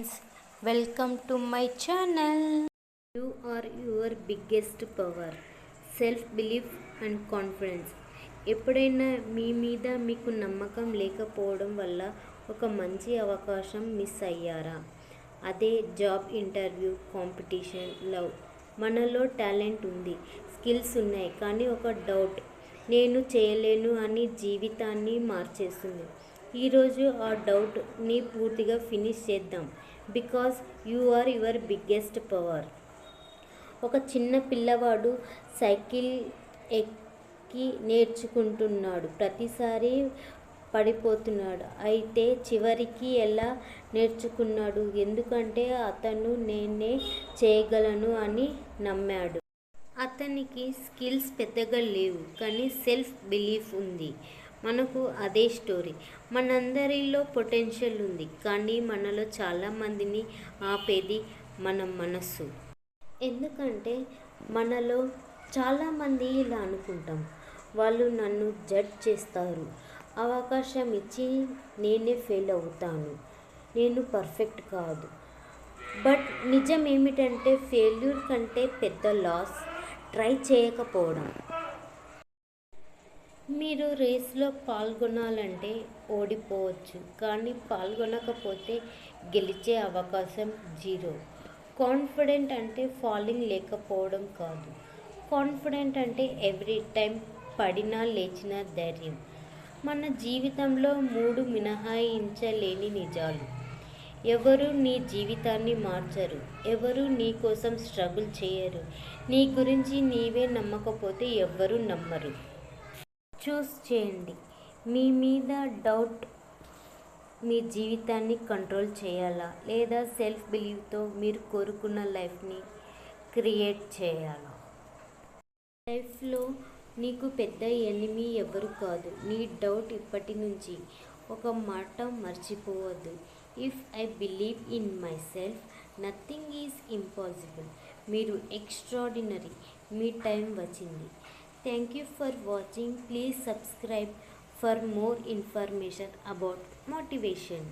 Friends welcome to my channel you are your biggest power self belief and confidence ఎప్పుడైనా మీ మీద మీకు నమ్మకం లేకపోవడం వల్ల ఒక మంచి అవకాశం మిస్ అయ్యారా? అదే జాబ్ ఇంటర్వ్యూ కాంపిటీషన్ లవ్ మనలో టాలెంట్ ఉంది స్కిల్స్ ఉన్నాయి కానీ ఒక డౌట్ నేను చేయలేను అని జీవితాన్ని మార్చేస్తుంది. ఈరోజు ఆ డౌట్ని పూర్తిగా ఫినిష్ చేద్దాం. Because you are your biggest power. ఒక చిన్న పిల్లవాడు సైకిల్ ఎక్కి నేర్చుకుంటున్నాడు. ప్రతిసారి పడిపోతున్నాడు. అయితే చివరికి ఎలా నేర్చుకున్నాడు? ఎందుకంటే అతను నేనే చేయగలను అని నమ్మాడు. అతనికి స్కిల్స్ పెద్దగా లేవు. కానీ సెల్ఫ్ బిలీఫ్ ఉంది. మనకు అదే స్టోరీ. మనందరిలో పొటెన్షియల్ ఉంది కానీ మనలో చాలామందిని ఆపేది మన మనస్సు. ఎందుకంటే మనలో చాలామంది ఇలా అనుకుంటాం. వాళ్ళు నన్ను జడ్జ్ చేస్తారు. అవకాశం ఇచ్చి నేనే ఫెయిల్ అవుతాను. నేను పర్ఫెక్ట్ కాదు. బట్ నిజం ఏమిటంటే ఫెయిల్యూర్ కంటే పెద్ద లాస్ ట్రై చేయకపోవడం. మీరు రేస్లో పాల్గొనాలంటే ఓడిపోవచ్చు కానీ పాల్గొనకపోతే గెలిచే అవకాశం జీరో. కాన్ఫిడెంట్ అంటే ఫాలింగ్ లేకపోవడం కాదు. కాన్ఫిడెంట్ అంటే ఎవ్రీ టైం పడినా లేచిన ధైర్యం. మన జీవితంలో మూడు మినహాయించలేని నిజాలు. ఎవరు నీ జీవితాన్ని మార్చరు ఎవరు నీ కోసం స్ట్రగుల్ చేయరు. నీ గురించి నీవే నమ్మకపోతే ఎవ్వరూ నమ్మరు. చూస్ చేయండి. మీ మీద డౌట్ మీ జీవితాన్ని కంట్రోల్ చేయాలా? లేదా సెల్ఫ్ బిలీవ్తో మీరు కోరుకున్న లైఫ్ని క్రియేట్ చేయాలా? లైఫ్లో నీకు పెద్ద ఎనిమి ఎవరు కాదు. నీ డౌట్ ఇప్పటి నుంచి ఒక మాట మర్చిపోవద్దు. If I believe in myself nothing is impossible మీరు ఎక్స్ట్రాడినరీ మీ టైం వచ్చింది. Thank you for watching. Please subscribe for more information about motivation.